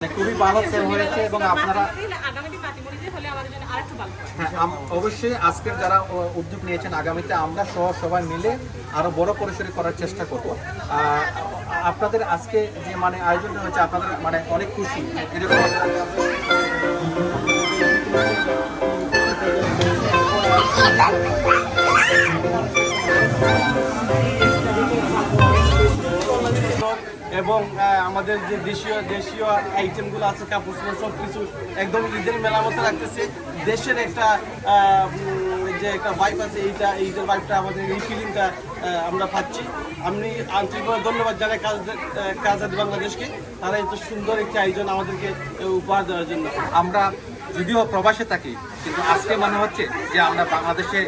মানে খুবই ভালো হয়েছে এবং আপনারা হয় অবশ্যই আজকের যারা উদ্যোগ নিয়েছেন, আগামীতে আমরা সহ সবাই মিলে আরও বড় পরিসরে করার চেষ্টা করব। আপনাদের আজকে যে মানে আয়োজন হয়েছে, আপনাদের মানে অনেক খুশি। এরকম এবং আমাদের যে দেশীয় দেশীয় আইটেমগুলো আছে, কাপড় চোপড় সব কিছু একদম ঈদের মেলা মতো রাখতেছে দেশের একটা যে একটা ভাইব আছে, এইটা ঈদের ভাইবটা আমাদের এই ফিলিংটা আমরা পাচ্ছি। আমি আন্তরিকভাবে ধন্যবাদ জানাই কাজ কাজাদ বাংলাদেশকে। তারা এত সুন্দর একটি আয়োজন আমাদেরকে উপহার দেওয়ার জন্য। আমরা যদিও প্রবাসে থাকি, কিন্তু আজকে মনে হচ্ছে যে আমরা বাংলাদেশে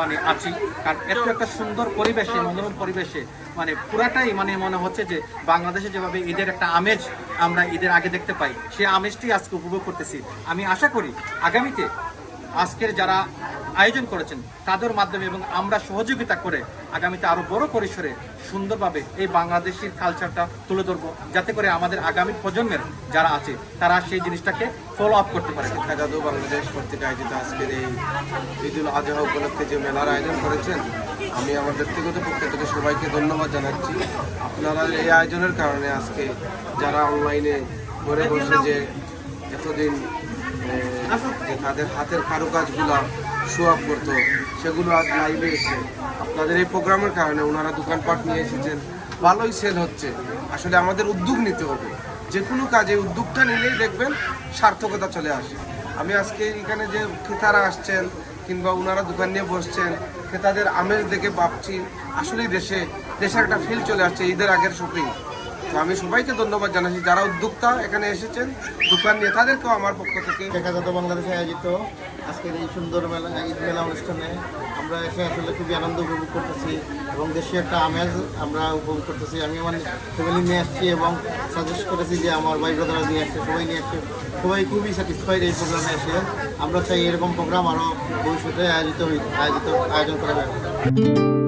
মানে আছি। কারণ এত একটা সুন্দর পরিবেশে, মনোরম পরিবেশে মানে পুরাটাই মানে মনে হচ্ছে যে বাংলাদেশে যেভাবে ঈদের একটা আমেজ আমরা ঈদের আগে দেখতে পাই, সে আমেজটি আজকে উপভোগ করতেছি। আমি আশা করি আগামীতে আজকের যারা আয়োজন করেছেন তাদের মাধ্যমে এবং আমরা সহযোগিতা করে আগামীতে আরও বড় পরিসরে সুন্দরভাবে এই বাংলাদেশের কালচারটা তুলে ধরবো, যাতে করে আমাদের আগামী প্রজন্মের যারা আছে, তারা সেই জিনিসটাকে ফলো আপ করতে পারে। জাদু বাংলাদেশ কর্তৃক আয়োজিত আজকের এই ঈদুল আজহা উপলক্ষে যে মেলার আয়োজন করেছেন, আমি আমার ব্যক্তিগত পক্ষ থেকে সবাইকে ধন্যবাদ জানাচ্ছি। আপনারা এই আয়োজনের কারণে আজকে যারা অনলাইনে ঘরে বসে যে এতদিন তাদের হাতের কারুকাজগুলো শো আপ করতো, সেগুলো আজ লাইভে এসে আপনাদের এই প্রোগ্রামের কারণে ওনারা দোকানপাট নিয়ে এসেছেন। ভালোই সেল হচ্ছে। আসলে আমাদের উদ্যোগ নিতে হবে। যে কোনো কাজে উদ্যোগটা নিলেই দেখবেন সার্থকতা চলে আসে। আমি আজকে এখানে যে ক্রেতারা আসছেন কিংবা ওনারা দোকান নিয়ে বসছেন, ক্রেতাদের আমেজ দেখে ভাবছি, আসলেই দেশে দেশের একটা ফিল চলে আসছে, ঈদের আগের শপিং তো আমি সবাইকে ধন্যবাদ জানাচ্ছি। যারা উদ্যোক্তা এখানে এসেছেন, দোকান নিয়ে তাদেরকেও আমার পক্ষ থেকে একাদত বাংলাদেশে আয়োজিত আজকের এই সুন্দর মেলা ঈদ মেলা অনুষ্ঠানে আমরা এসে আসলে খুবই আনন্দ উপভোগ করতেছি এবং দেশীয় একটা আমেজ আমরা উপভোগ করতেছি। আমি আমার ফ্যামিলি নিয়ে আসছি এবং সাজেস্ট করেছি যে আমার ভাই ব্রাদারা নিয়ে আসছে, সবাই নিয়ে আসছে। সবাই খুবই স্যাটিসফাইড এই প্রোগ্রামে এসে। আমরা চাই এরকম প্রোগ্রাম আরও ভবিষ্যতে আয়োজিত আয়োজিত আয়োজন করা যাবে।